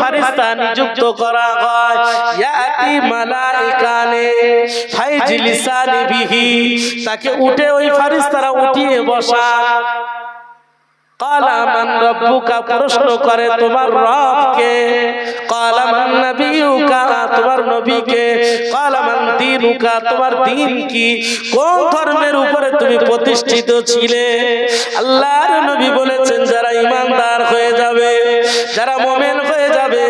ফারিস্তা নিযুক্ত করা হয়। ইয়াতি মালাইকানে তাকে উঠে ওই ফারিস্তারা উঠিয়ে বসা। কালা মান রব্বুকা প্রশ্ন করে, তোমার রবকে কালা মান নবিয়ুকা তোমার নবীকে কালা মান দীনুকা, তোমার দিন কি? কোন ধর্মের উপরে তুমি প্রতিষ্ঠিত ছিলে? আল্লাহর নবী বলেছেন, যারা ইমানদার হয়ে যাবে, যারা মোমেন যাবে।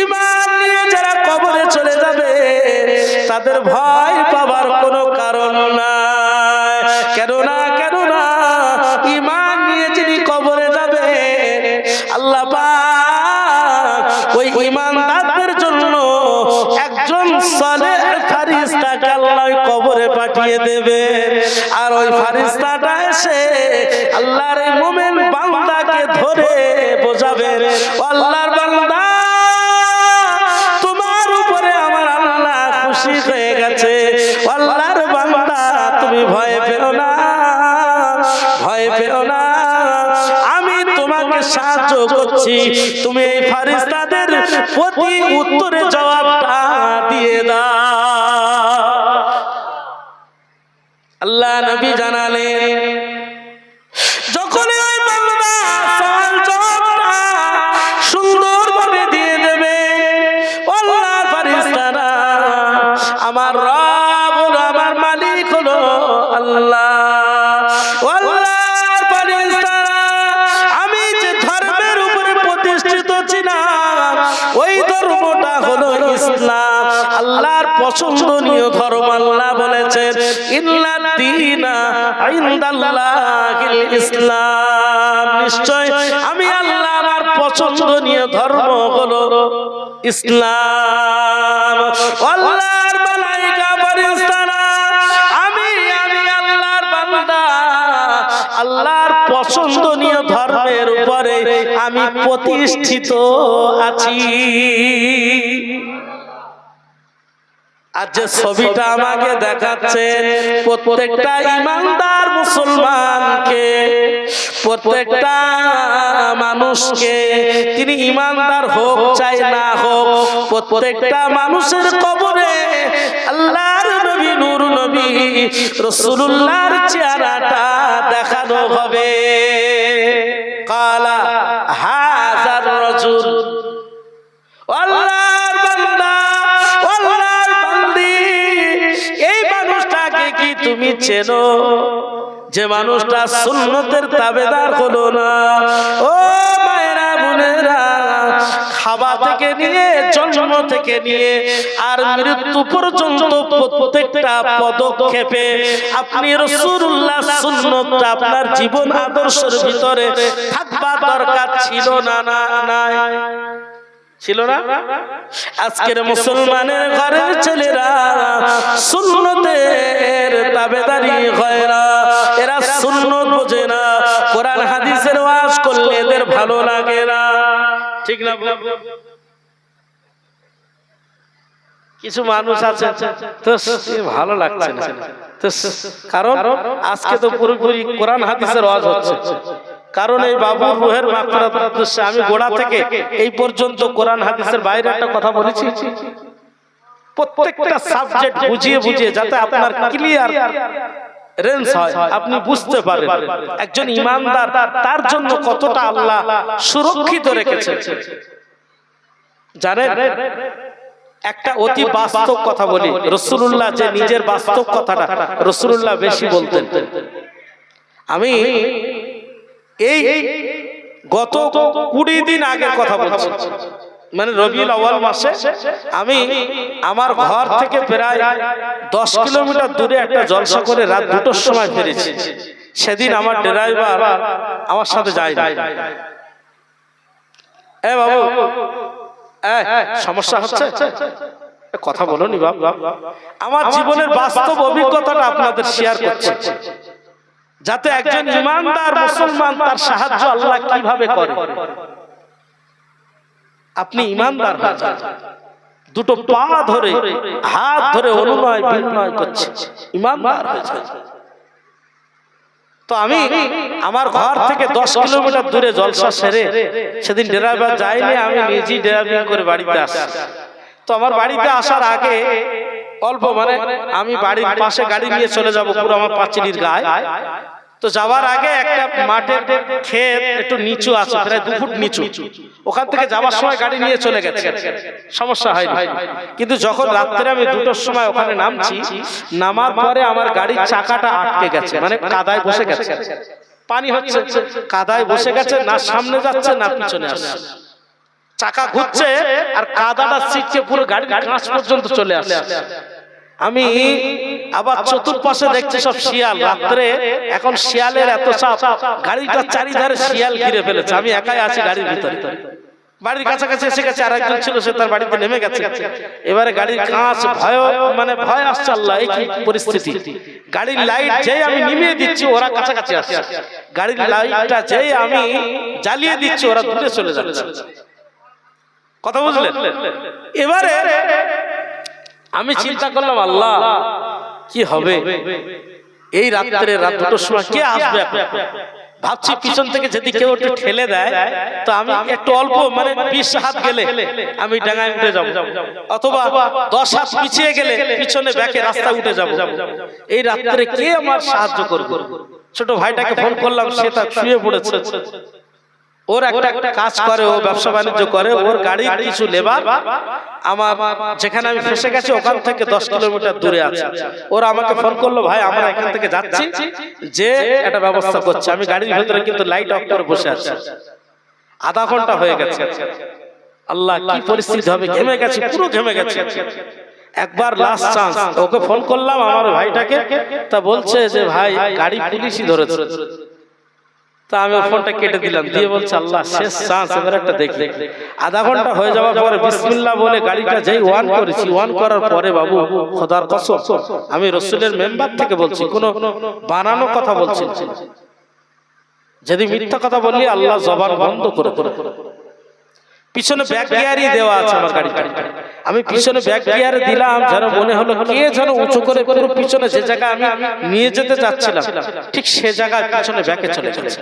ইমান নিয়ে যারা কবরে চলে যাবে, তাদের ভয় পাবার কোনো কারণ নাই। কেন না ইমান নিয়ে যিনি কবরে যাবে, আল্লাহ ওই ইমানদারদের জন্য একজন সালেহ ফারিস্তাকে আল্লাহ কবরে পাঠিয়ে দেবে। আর ওই ফারিস্তাটা এসে আল্লাহর মুমিন বান্দাকে ধরে বোঝাবে। আল্লাহর বান্দা খুশি হয়ে গেছে। আল্লাহর বান্দা, তুমি ভয় পেও না। ভয় পেও না। আমি তোমাকে সাহায্য করছি। তুমি এই ফারিস্তাদের প্রতি উত্তরে জবাবটা দিয়ে দাও। আল্লাহ নবী জানালেন পছন্দনীয় ধর্ম আল্লাহ বলেছেন ইল্লা দীনা ইনদাল্লাহিল ইসলাম। নিশ্চয় আমি আল্লাহ আমার পছন্দনীয় ধর্ম হলো ইসলাম। আল্লাহর মালাইকা ফেরেশতারা, আমি আমি আল্লাহর বান্দা। আল্লাহর পছন্দনীয় ধর্মের উপরে আমি প্রতিষ্ঠিত আছি। আর যে ছবিটা আমাকে দেখাচ্ছে প্রত্যেকটা ইমানদার মুসলমানকে প্রত্যেকটা মানুষকে তিনি ইমানদার হোক চাই না হোক প্রত্যেকটা মানুষের কবরে আল্লাহর নবী নূর নবী রসুল্লাহর চেহারাটা দেখানো হবে। কালা তুমি চেনো যে মানুষটা সুন্নতের তাবেদার হলো না। ও মায়েরা, বোনেরা, খাওয়া থেকে নিয়ে, জন্ম থেকে নিয়ে আর মৃত্যু পর্যন্ত প্রত্যেকটা পদক্ষেপে আপনি রসুল্লাহ সুন্নতটা আপনার জীবন আদর্শের ভিতরে থাকবার দরকার ছিল না না, নাই। ছিল না? আজকের মুসলমানের ঘরের ছেলেরা সুন্নতের হয় না এরা বোঝে না। কোরআন, হাদিসের ওয়াজ করলে এদের ভালো লাগে না। ঠিক না কিছু মানুষ আছে, তো ভালো লাগছে না। তো কারণ আজকে তো পুরোপুরি কোরআন, হাদিসের ওয়াজ হচ্ছে। কারণ এই বাবু রুহের উদ্দেশ্যে আমি গোড়া থেকে এই পর্যন্ত কোরআন, হাদিসের বাইরে একটা কথা বলেছি। প্রত্যেকটা সাবজেক্ট বুঝিয়ে বুঝিয়ে যাতে আপনার ক্লিয়ার রেঞ্জ হয় আপনি বুঝতে পারেন একজন ইমানদার তার জন্য কতটা আল্লাহ সুরক্ষিত রেখেছে জানেন একটা অতি বাস্তব কথা বলি রসুল্লাহ যে নিজের বাস্তব কথাটা রসুল্লাহ বেশি বলতেন। আমি এই গত কুড়ি দিন আগের কথা বলছি। মানে রবিউল আওয়াল মাসে আমি আমার ঘর থেকে প্রায় দশ কিলোমিটার দূরে একটা জলসা করে রাত দুটোর সময় ফিরেছি। সেদিন আমার ড্রাইভার আমার সাথে যায় এ বাবু সমস্যা হচ্ছে? কথা বলো নি বাবু আমার জীবনের বাস্তব অভিজ্ঞতাটা আপনাদের শেয়ার করছি। যাতে একজন ইমানদার মুসলমান তার সাহায্য আল্লাহ কীভাবে করে। আপনি ইমানদার দুটো পা ধরে হাত ধরে অনুনয় বিনয় করছে। ইমানদার তো আমি আমার ঘর থেকে দশ কিলোমিটার দূরে জলসা সেরে সেদিন ড্রাইভার যাইনি আমি নিজেই ড্রাইভিং করে বাড়িতে আসি তো আমার বাড়িতে আসার আগে অল্প মানে আমি বাড়ির পাশে গাড়ি নিয়ে চলে যাব পুরো আমার পাঁচিলির গায়ে। তো যাওয়ার আগে একটা মাঠের ক্ষেত একটু নিচু আছে প্রায় দু ফুট নিচু। ওখান থেকে যাওয়ার সময় গাড়ি নিয়ে চলে গেছে। সমস্যা হয়নি। কিন্তু যখন রাত্রে আমি দুটোর সময় ওখানে নামছি নামার পরে আমার গাড়ির চাকাটা আটকে গেছে মানে কাদায় বসে গেছে। পানি হচ্ছে কাদায় বসে গেছে না সামনে যাচ্ছে না পিছনে আসছে। চাকা ঘুরছে আর কাদাটা ছিটকে পুরো গাড়ির কাঁচ পর্যন্ত চলে আসছে। আমি আবার চতুর্পাশে দেখছি সব শিয়াল। রাত্রে এখন শিয়ালের এত চাপ। গাড়িটা চারিধারে শিয়াল ঘিরে ফেলেছে। আমি একাই আছি গাড়ির ভিতরে। বাড়ির কাছাকাছি এসে গেছে আর একজন ছিল সে তার বাড়িতে নেমে গেছে। এবারে গাড়ির কাঁচ ভয় মানে ভয় আসছে আল্লাহ এই পরিস্থিতি? গাড়ির লাইট যেই আমি নিমিয়ে দিচ্ছি ওরা কাছাকাছি আসছে। গাড়ির লাইটটা যেই আমি জ্বালিয়ে দিচ্ছি ওরা দূরে চলে যাচ্ছে। কথা বুঝলেন? এবারে আমি চিন্তা করলাম আল্লাহ কি হবে? এই রাত্রে রাত দুটোর সময় কে আসবে? ভাবছি পিছন থেকে যদি কেউ একটু ঠেলে দেয় তো আমি একটু অল্প মানে বিশ হাত গেলে আমি ডাঙায় উঠে যাব। অথবা দশ হাত পিছিয়ে গেলে পিছনে ব্যাকে রাস্তা উঠে যাব। এই রাত্রে কে আমার সাহায্য করবে? ছোট ভাইটাকে ফোন করলাম সে তার শুয়ে পড়েছে। ওর একটা কাজ করে ও ব্যবসা বাণিজ্য করে ওর গাড়ির কিছু লেবার আমার যেখানে আমি ফেসে গেছি ওখান থেকে দশ কিলোমিটার দূরে আছে। ওরা আমাকে ফোন করল ভাই আমরা এখান থেকে যাচ্ছি যে একটা ব্যবস্থা করছে আমি গাড়ির ভেতরে কিন্তু লাইট অফ করে বসে আছি। আধা ঘণ্টা হয়ে গেছে। আল্লাহ কি পরিস্থিতি হবে? ঘেমে গেছি পুরো ঘেমে গেছে। একবার লাস্ট চান্স ওকে ফোন করলাম আমার ভাইটাকে তা বলছে যে ভাই গাড়ি পুলিশই ধরেছে। তা আমি ফোনটা কেটে দিলাম। দিয়ে বলছে আল্লাহ শেষ চান্স এবার একটা দেখলে আধা ঘণ্টা হয়ে যাওয়ার পরে বিসমিল্লাহ বলে গাড়িটা যেই ওয়ান করেছি ওয়ান করার পরে বাবু খোদার কসম আমি রসুলের মেম্বার থেকে বলছি কোনো বানানো কথা বলছি যদি মিথ্যা কথা বললি আল্লাহ জবান বন্ধ করে করে পিছনে ব্যাক গিয়ারই দেওয়া আছে আমার গাড়িটা। আমি পিছনে ব্যাক গিয়ারে দিলাম যেন মনে হলো কে যেন উঁচু করে পুরো পিছনে যে জায়গা আমি নিয়ে যেতে চাচ্ছিলাম। ঠিক সে জায়গায় পিছনে ব্যাকে চলে গেছে।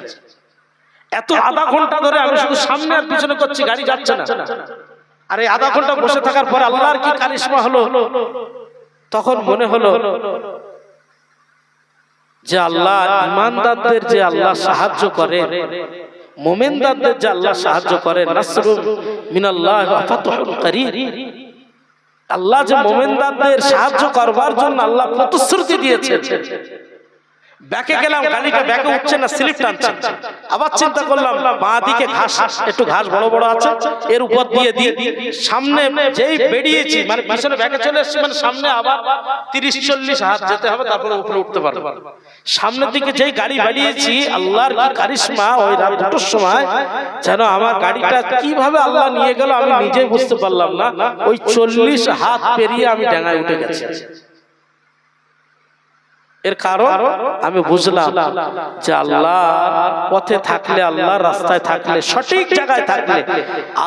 এত আধা ঘণ্টা ধরে আমি শুধু সামনে আর পিছনে করছি গাড়ি যাচ্ছে না। আর এই আধা ঘণ্টা বসে থাকার পর আল্লাহর কি কারিশমা হলো? তখন মনে হলো যে আল্লাহ ইমানদারদের যে আল্লাহ সাহায্য করে মোমেনদারদের যে আল্লাহ সাহায্য করে নাসরুম মিনাল্লাহ ফাতহুল করিম। আল্লাহ যে মোমেনদারদের সাহায্য করবার জন্য আল্লাহ প্রতিশ্রুতি দিয়েছেন। ব্যাকে গেলাম গাড়িটা ব্যাকে উঠছে না স্লিপ টানছে। আবার চিন্তা করলাম বাঁ দিকে ঘাস একটু ঘাস বড় বড় আছে এর উপর দিয়ে দিয়ে সামনে যেই বেরিয়েছি মানে পিছনে ব্যাকে চলে এসেছি মানে সামনে আবার তিরিশ চল্লিশ হাত যেতে হবে তারপরে উপরে উঠতে পারব। সামনের দিকে যেই গাড়ি বাড়িয়েছি আল্লাহর কি কারিশমা ওই রাত দুটোর সময় যেন আমার গাড়িটা কীভাবে আল্লাহ নিয়ে গেল আমি নিজেই বুঝতে পারলাম না। ওই চল্লিশ হাত পেরিয়ে আমি ডাঙায় উঠে গেছি। এর কারণ আমি বুঝলাম যে আল্লাহ পথে থাকলে আল্লাহ রাস্তায় থাকলে, সঠিক জায়গায় থাকলে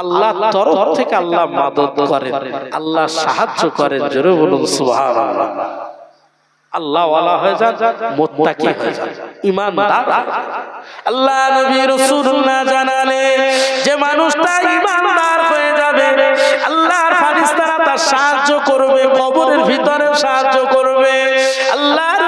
আল্লাহ তরফ থেকে আল্লাহ মাদত করেন, আল্লাহ সাহায্য করেন। জোরে বলুন, সুবহানাল্লাহ। আল্লাহ তার সাহায্য করবে, কবরের ভিতরে সাহায্য করবে। আল্লাহর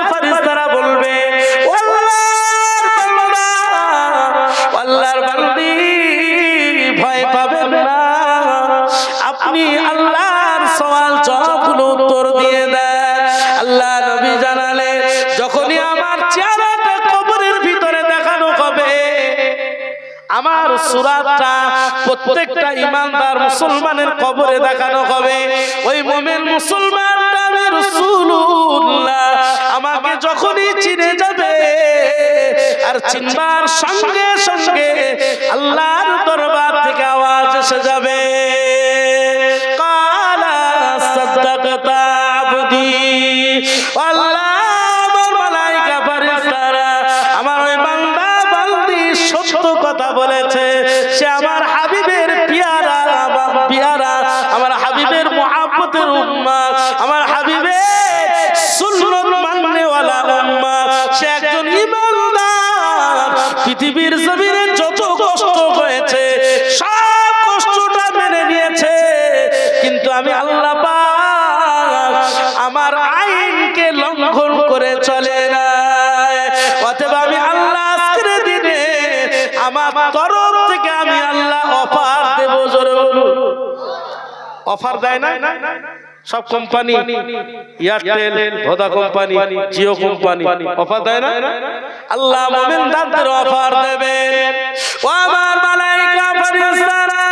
আমার সুরাতটা প্রত্যেকটা ইমানদার মুসলমানের কবরে দেখানো হবে। ওই মোমেন মুসলমান নামে রাসূলুল্লাহ। আমাকে যখনই চিনে যাবে আর চিনবার সঙ্গে সঙ্গে আল্লাহর দরবার থেকে আওয়াজ এসে যাবে। পৃথিবীর জমিনে যত কষ্ট হয়েছে, সব কষ্টটা মেনে নিয়েছে। কিন্তু আমি আল্লাহ আমার আইনকে লঙ্ঘন করে চলে না অতএব আমি আল্লাহ দিনে আমার থেকে আমি আল্লাহ অফার অফার দেয় না? সব company Airtel Voda company Jio company offer দেয় না? আল্লাহ মোমিন দাদের অফার দেবে ও আমার মালাইকা ফেরেশতারা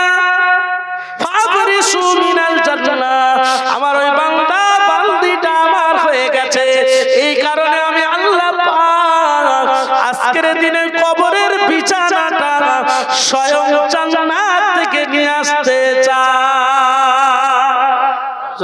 ফাবরিসু মিনাল জান্নাহ। আমার ওই বান্দা বান্দিটা আমার হয়ে গেছে। এই কারণে আমি আল্লাহ পাক আজকের দিনে কবরের বিছানাটা স্বয়ং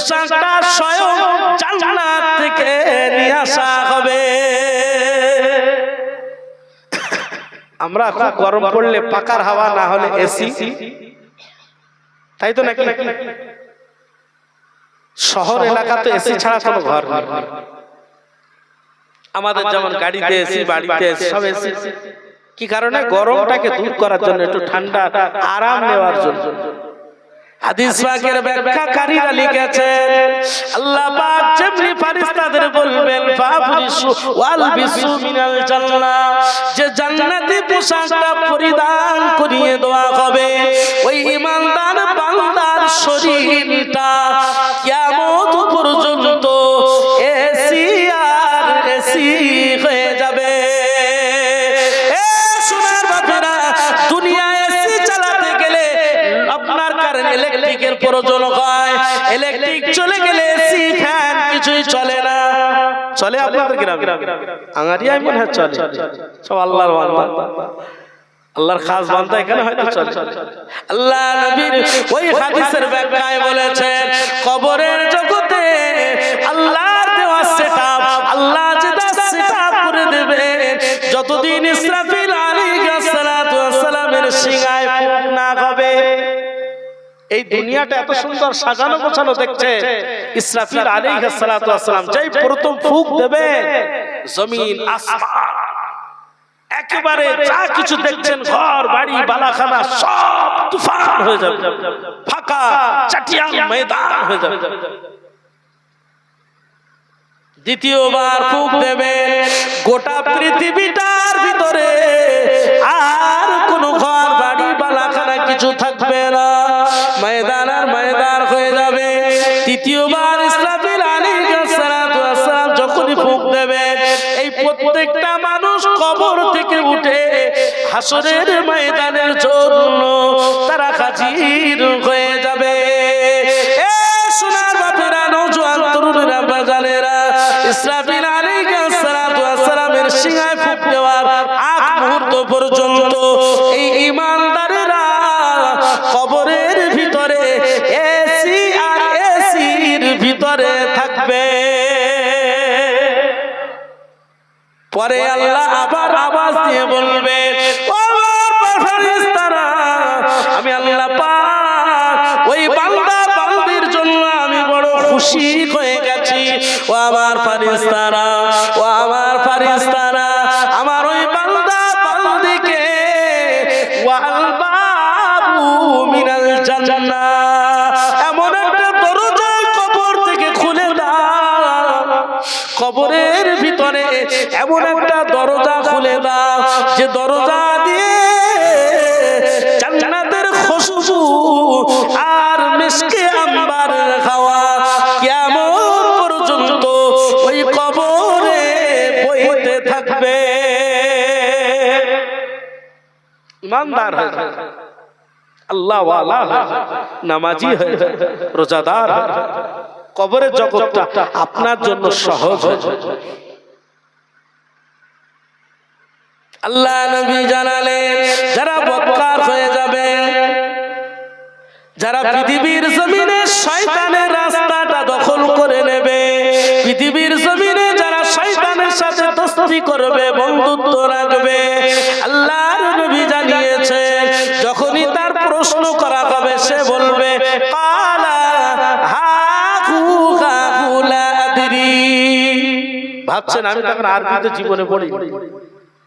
পোশাকটা স্বয়ং জান্নাত থেকে নিয়ে আসা হবে। আমরা খুব গরম পড়লে পাকার হাওয়া না হলে এসি তাই তো নাকি? শহর এলাকা তো এসি ছাড়া কোনো ঘর নেই। আমাদের যেমন গাড়িতে এসি বাড়িতে এসি সব এসি কি কারণে? গরমটাকে দূর করার জন্য, একটু ঠান্ডা আরাম নেওয়ার জন্য। হাদিস পাকের ব্যাখ্যাকারীরা লিখেছেন আল্লাহ পাক যেমনি ফেরেশতাদের বলবেন ফাফরিসু ওয়াল বিসু মিনাল জান্নাহ যে জান্নাতি পোশাকটা পরিধান করিয়ে দেওয়া হবে। ওই ঈমানদার বান্দার শরীরটা কিয়ামত পর্যন্ত প্রয়োজন হয়। ইলেকট্রিক চলে গেলে এসি ফ্যান কিছুই চলে না। চলে আপনাদের গ্রামে আঙারিয়ায় মনে হয় চলে। সব আল্লাহর বান্দা। আল্লাহর খাস বান্দা এখানে হয়তো চলে। আল্লাহ নবীর ওই হাদিসের ব্যাখ্যায় বলেছেন, কবরের জগতে আল্লাহ দেওয়া সেটআপ আল্লাহ যেটা সেটআপ করে দেবে এই দুনিয়াটা এত সুন্দর সাজানো গোছানো দেখছে। ইসরাফিল আলাইহিস সালাতু ওয়াস সালাম যেই প্রথম ফুক দেবে, জমিন আসমান। একেবারে যা কিছু দেখছেন, ঘর, বাড়ি, বালাখানা, সব তুফান হয়ে যাবে। ফাঁকা চাটিয়ান ময়দান হয়ে যাবে। দ্বিতীয়বার ফুক দেবে, গোটা পৃথিবীটার ভিতরে। আর কোন ঘর, বাড়ি, বালাখানা কিছু থাকবে না। ময়দান আর ময়দান হয়ে যাবে। তৃতীয়বার আলাইহিস সালাতু সালাম যখনই ফুক দেবে, এই প্রত্যেকটা মানুষ কবর থেকে উঠে হাসরের ময়দানের জন্য তারা হাজির হয়ে যাবে। এ সোনার বাপেরা নওজোয়ান তরুণেরা বাজানেরা ইসরাফিল পরে আল্লাহ আবার আওয়াজ দিয়ে বলবে "ও আমার ফেরেশতারা, আমি আল্লাহ পাক ওই বান্দা বান্দির জন্য আমি বড় খুশি হয়ে গেছি। ও আমার ফারিস্তারা ও আমার ফারিস্তারা খুলে দাও যে দরজা দিয়ে খুশবু আর মিশকে কেমন পর্যন্ত ওই কবরে বইতে থাকবে? ইমানদার। নামাজি রোজাদার কবরের জগৎটা আপনার জন্য সহজ হয়ে যাবে। আল্লাহ নবী জানালেন যারা বৎকার হয়ে যাবে যারা পৃথিবীর জমিনে শয়তানের রাস্তাটা দখল করে নেবে পৃথিবীর জমিনে যারা শয়তানের সাথে দোস্তি করবে বন্ধুত্ব রাখবে আল্লাহর নবী জানিয়েছে যখনই তার প্রশ্ন করা হবে সে বলবে ভাবছেন আমি তখন আরবিতে জীবনে পড়ি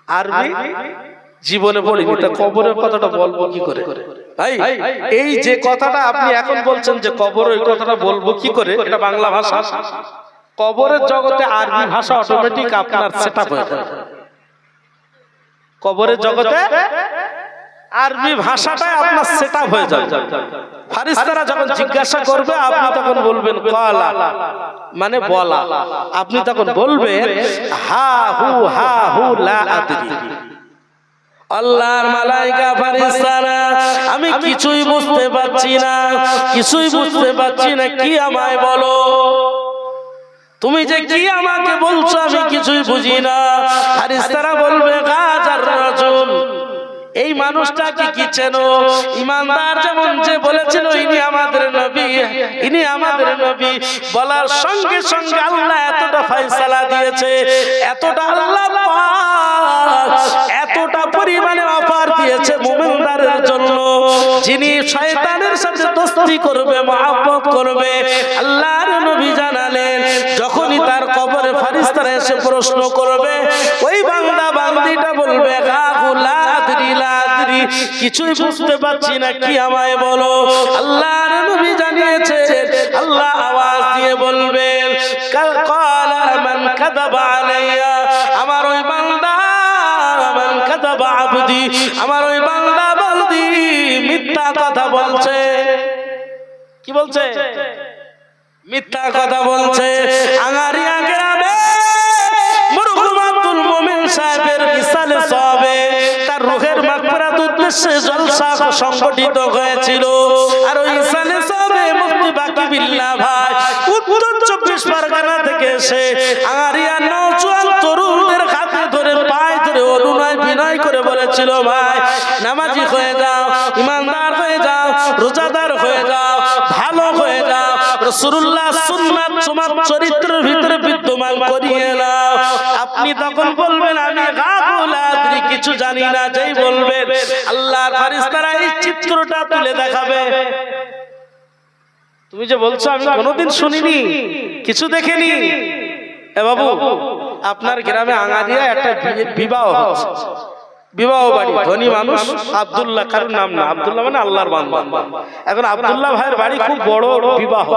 আরবি জীবনে পড়িনি তা কবরের কথাটা বলব কি করে? ভাই এই যে কথাটা আপনি এখন বলছেন যে কবর ওই কথাটা বলব কি করে এটা বাংলা ভাষা। কবরের জগতে আরবি ভাষা অটোমেটিক আপনার সেটআপ হয়ে যাবে। কবরের জগতে আরবি ভাষাটাই আপনার সেটআপ হয়ে যাবে। ফারিস্তারা যখন জিজ্ঞাসা করবে আপনি তখন বলবেন কলা। মানে বলা। আপনি তখন বলবেন হা হু হা হু লা আদরি। আল্লাহর মালাইকা ফারিস্তারা আমি কিছুই বুঝতে পারছি না কিছুই বুঝতে পারছি না কি আমায় বলো? তুমি যে কি আমাকে বলছো আমি কিছুই বুঝি না। ফারিস্তারা বলবে রাজুল এই মানুষটা কি কি চেনো? ইমানদার যেমন যে বলেছিল, ইনি আমাদের নবী, ইনি আমাদের নবী। বলার সঙ্গে সঙ্গে আল্লাহ এতটা ফয়সালা দিয়েছে, এতটা আল্লাহ এতটা পরিমাণে অফার দিয়েছে মুমিনদারের জন্য। যিনি শয়তানের সাথে দোস্তি করবে, মহব্বত করবে, আল্লাহর নবী জানালেন, যখনই তার কবরে ফারিস্তারা এসে প্রশ্ন করবে, ওই বান্দা বান্দিটা বলবে গাগুলা কিছুই বুঝতে পারছি না কি আমায় বলো? আল্লাহর নবী জানিয়েছে আল্লাহ আওয়াজ দিয়ে বলবেন কালা মান কাযাবা আলাইয়া আমার ওই বান্দা মান আবদি আমার ওই বান্দা বান্দি মিথ্যা কথা বলছে। কি বলছে? মিথ্যা কথা বলছে। আঙারিয়া গ্রামে মরহুম আব্দুল মুমিন সাহেবের ইসালে সবে উদ্দেশ্যে জলসা সংগঠিত হয়েছিল। আর ওই ইসালে সবে মুফতি বাকি বিল্লাহ ভাই। উত্তর চব্বিশ পরগনা থেকে এসে নওজোয়ান তরুণদের হাতে ধরে, পায়ে ধরে বিনয় করে বলেছিল, ভাই, নামাজি হয়ে যাও, ইমানদার হয়ে যাও, রোজাদার হয়ে যাও, ভালো হয়ে যাও রসুল্লাহ সুন্নাত তোমার চরিত্রের ভিতরে বিদ্যমান করিয়ে নাও। আপনি তখন বলবেন, আমি কিছু জানি না, যেই বলবেন আল্লাহর ফারিস্তারা এই চিত্রটা তুলে দেখাবে। তুমি যে বলছো, আমি কোনোদিন শুনিনি, কিছু দেখিনি। এ বাবু, আপনার গ্রামে আঙারিয়া একটা বিবাহ হচ্ছে। বিবাহ বাড়ি, ধনী মানুষ, আব্দুল্লাহ, কারোর নাম না, আব্দুল্লাহ মানে আল্লাহর বান্দা। এখন আব্দুল্লাহ ভাইয়ের বাড়ি খুব বড় বিবাহ।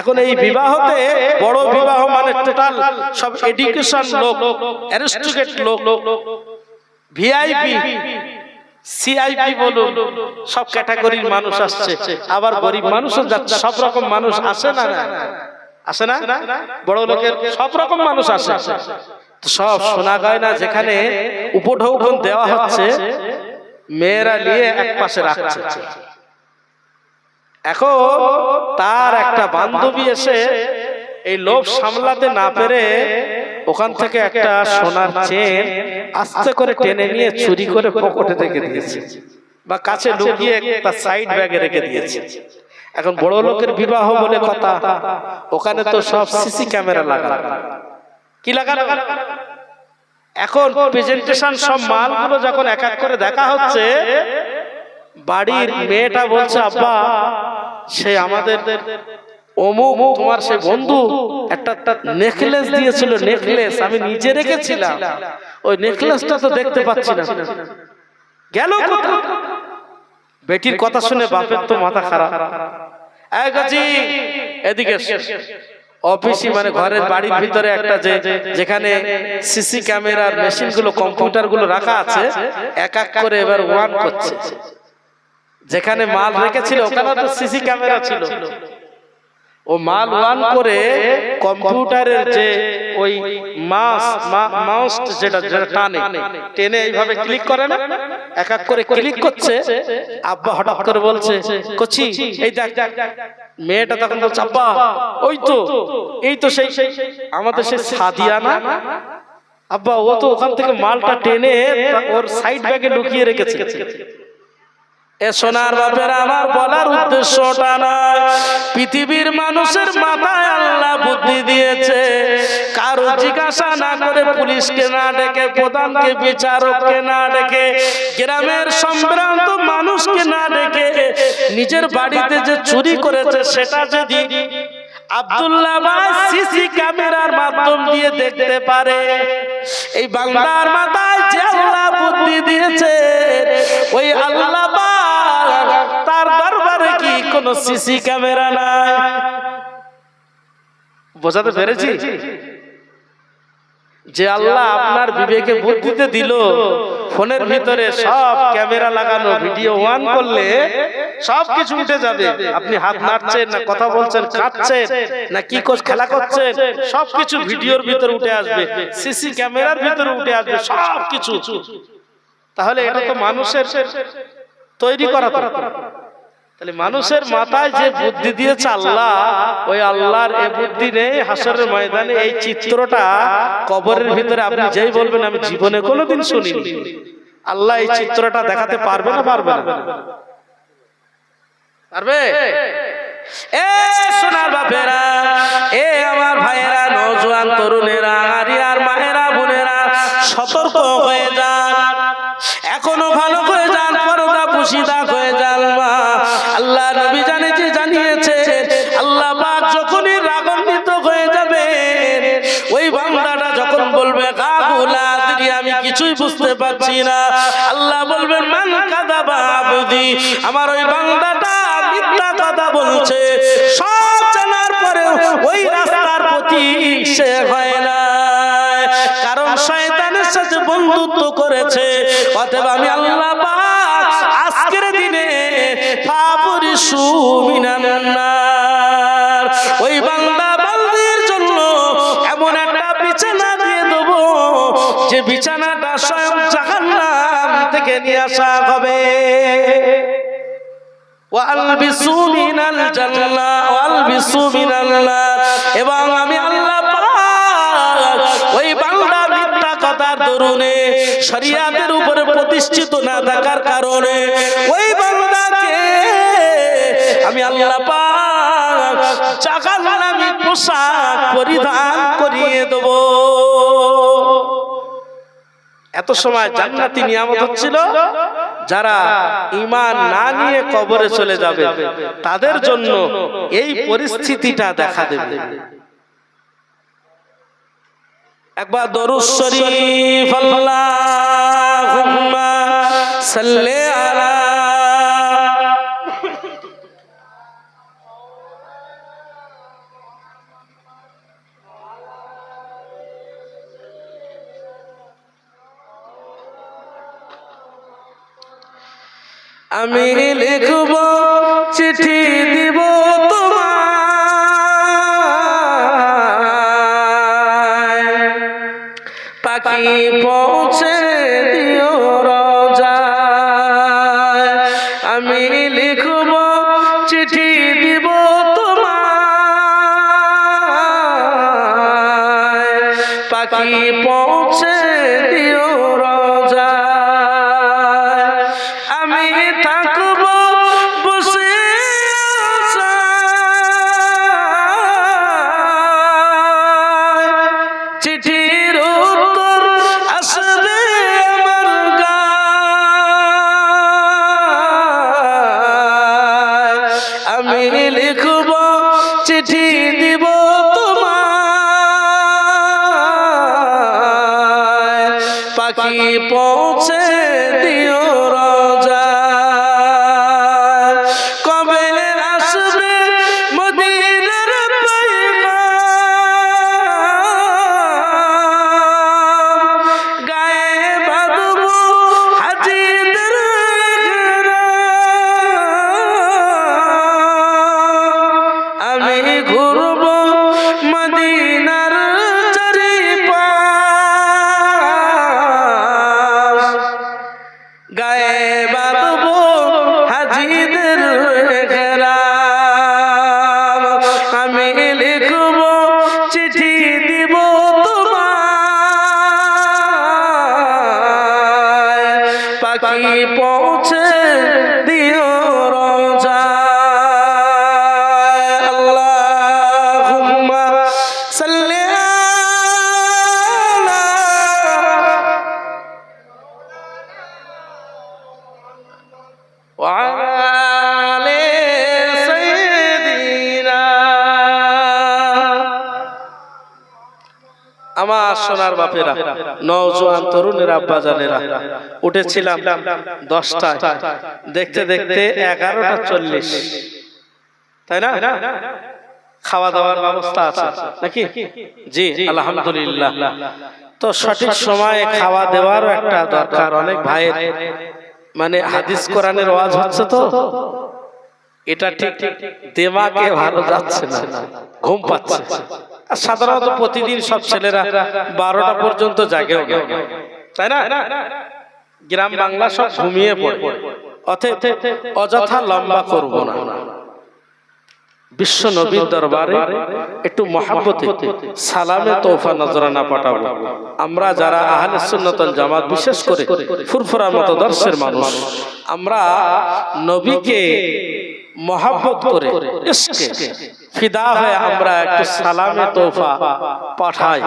এখন এই বিবাহতে বড় বিবাহ মানে টোটাল সব এডুকেশন লোক অ্যারিস্টোক্রেট লোক। ভিআইপি সিআইপি বলুন। সব ক্যাটাগরির মানুষ আসছে। আবার গরিব মানুষও যাচ্ছে। সব রকম মানুষ আসে না? আসে না? বড় লোকের সব রকম মানুষ আসে। তো সব শোনা যায় না যেখানে উপঢৌকন দেওয়া হচ্ছে মেয়েরা নিয়ে এক পাশে রাখছে। এখন তার একটা বান্ধবী এসে এই লোভ সামলাতে না পেরে ওখান থেকে একটা সোনার চেন আস্তে করে টেনে নিয়ে চুরি করে পকেটে রেখে দিয়েছে। বা কাছে লুকিয়ে তার সাইড ব্যাগে রেখে দিয়েছে। এখন বড় লোকের বিবাহ বলে কথা ওখানে তো সব সিসি ক্যামেরা লাগানো। কি লাগানো? এখন প্রেজেন্টেশন সব মালগুলো যখন এক এক করে দেখা হচ্ছে বাড়ির মেয়েটা বলছে আব্বা সে আমাদের অমুক তোমার সে বন্ধু একটা নেকলেস দিয়েছিল নেকলেস আমি নিজে রেখেছিলাম। ওই নেকলেসটা তো দেখতে পাচ্ছি না। গেল কোথায়? বেটির কথা শুনে বাপের তো মাথা খারাপ। এদিকে এসো। অফিসই মানে ঘরের বাড়ির ভিতরে একটা যে যেখানে সিসি ক্যামেরার মেশিনগুলো কম্পিউটারগুলো রাখা আছে এক এক করে এবার ওয়ান করছে। যেখানে মাল রেখেছিল ওখানে তো সিসি ক্যামেরা ছিল। ও মাল ওয়ান করে কম্পিউটারের যে ওই মাউস মাউস যেটা যেটা টানে টেনে এইভাবে ক্লিক করে না? এক এক করে ক্লিক করছে? আব্বা হঠাৎ করে বলছে কচি এই দেখ মেয়েটা তখন বলছে আব্বা ওই তো এই তো সেই সেই আমাদের সেই সাদিয়া না আব্বা ও তো ওখান থেকে মালটা টেনে ওর সাইড ব্যাগে ঢুকিয়ে রেখেছে। এ সোনার বাপের আমার বলার উদ্দেশ্যটা নয়। পৃথিবীর মানুষের মাথায় আল্লাহ বুদ্ধি দিয়েছে। কারও জিজ্ঞাসা না করে পুলিশকে না ডেকে, প্রধানকে, বিচারককে না ডেকে, গ্রামের সম্ভ্রান্ত মানুষকে না ডেকে, নিজের বাড়িতে যে চুরি করেছে সেটা যদি আব্দুল্লাহ ভাই সিসি ক্যামেরার মাধ্যম দিয়ে দেখতে পারে, এই বাংলার মাথায় যে আল্লাহ বুদ্ধি দিয়েছে, ওই আল্লাহ তার দরবারে কি কোন সিসি ক্যামেরা নাই? বোঝাতে পেরেছি? যে আল্লাহ আপনার বিবেকে বুদ্ধিতে দিল, ফোনের ভিতরে সব ক্যামেরা লাগানো, ভিডিও ওয়ান করলে সব কিছু উঠে যাবে। আপনি হাত নাড়ছেন না কথা বলছেন কাঁদছেন না কি কোচ খেলা করছেন সব কিছু ভিডিওর ভিতরে উঠে আসবে সিসি ক্যামেরার ভিতরে উঠে আসবে সব কিছু তাহলে এটা তো মানুষের তৈরি করা তাহলে মানুষের মাথায় যে বুদ্ধি দিয়েছে আল্লাহ ওই আল্লাহর এই বুদ্ধি নেই হাসরের ময়দানে এই চিত্রটা কবরের ভিতরে আপনি যেই বলবেন আমি জীবনে কোনোদিন শুনিনি। আল্লাহ এই চিত্রটা দেখাতে পারবে না পারবে না। পারবে এ সোনার বাপেরা এ আমার ভাইয়েরা নজওয়ান তরুণেরা আরিয়ার মায়েরা বোনেরা সতর্ক হয়ে যান। এখনও ভালো করে যান পরদা পুশিদা হয়ে যান মা। জানিয়েছে, আল্লাহ যখনই হয়ে যাবে, ওই বান্দাটা যখন বলবে আমি কিছুই বুঝতে পারছি না, আল্লাহ বলবেন আমার ওই বান্দাটা মিথ্যা কথা বলছে, সব জানার পরে ওই রাস্তার প্রতি সে হয় না। কারণ শয়তানের সাথে বন্ধুত্ব করেছে, অতএব আমি আল্লাহ আজকের দিনে ফাবুরি সুমিনান্নার ওই বান্দা বান্দির জন্য এমন একটা বিছানা দিয়ে দেব, যে বিছানাটা স্বয়ং জাহান্নাম থেকে নিয়ে আসা হবে। এবং আমি ওই বান্দা মিথ্যা কথার দরুনে উপরে প্রতিষ্ঠিত না থাকার কারণে, ওই বান্দাকে আমি আল্লাহ পাক জাহান্নামী পোশাক পরিধান করিয়ে দেব। এত সময় জান্নাতি নিয়ামত হচ্ছিল যারা ইমান না নিয়ে কবরে চলে যাবে, তাদের জন্য এই পরিস্থিতিটা দেখা দেবে। একবার দরুদ শরীফ, আল্লাহুম্মা সাল্লি আমি লিখব চিঠি দিব পৌঁছে সোনার বাপেরা, নওজোয়ান তরুণেরা আব্বাজানেরা, উঠেছিলাম দশটায়, দেখতে দেখতে এগারোটা চল্লিশ। তাই না? খাওয়া দাওয়ার ব্যবস্থা আছে। নাকি? জি, আলহামদুলিল্লাহ। তো সঠিক সময়ে খাওয়া দেওয়ারও একটা দরকার অনেক ভাইয়ের। মানে হাদিস কোরআনের ওয়াজ হচ্ছে তো, এটা ঠিক দেমাকে ভালো যাচ্ছে না, ঘুম পাচ্ছে। আর সাধারণত প্রতিদিন সব ছেলেরা বারোটা পর্যন্ত জাগেও না? তাই না? গ্রাম বাংলা সব ঘুমিয়ে পড়ে। অতএব অযথা লম্বা করব না। বিশ্ব নবীর দরবারে একটু মহাব্বতে সালামে তোফা নজরানা পাঠাবো। আমরা যারা আহলে সুন্নতল জামাত বিশেষ করে ফুরফুরার মতো দর্শের মানুষ। আমরা নবীকে মহাব্বত করে। ফিদা হয়ে আমরা একটু সালামে তোফা পাঠাই।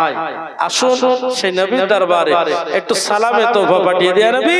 আসুন সেই নবীর দরবারে একটু সালামে তোফা পাঠিয়ে দিয়ে নবী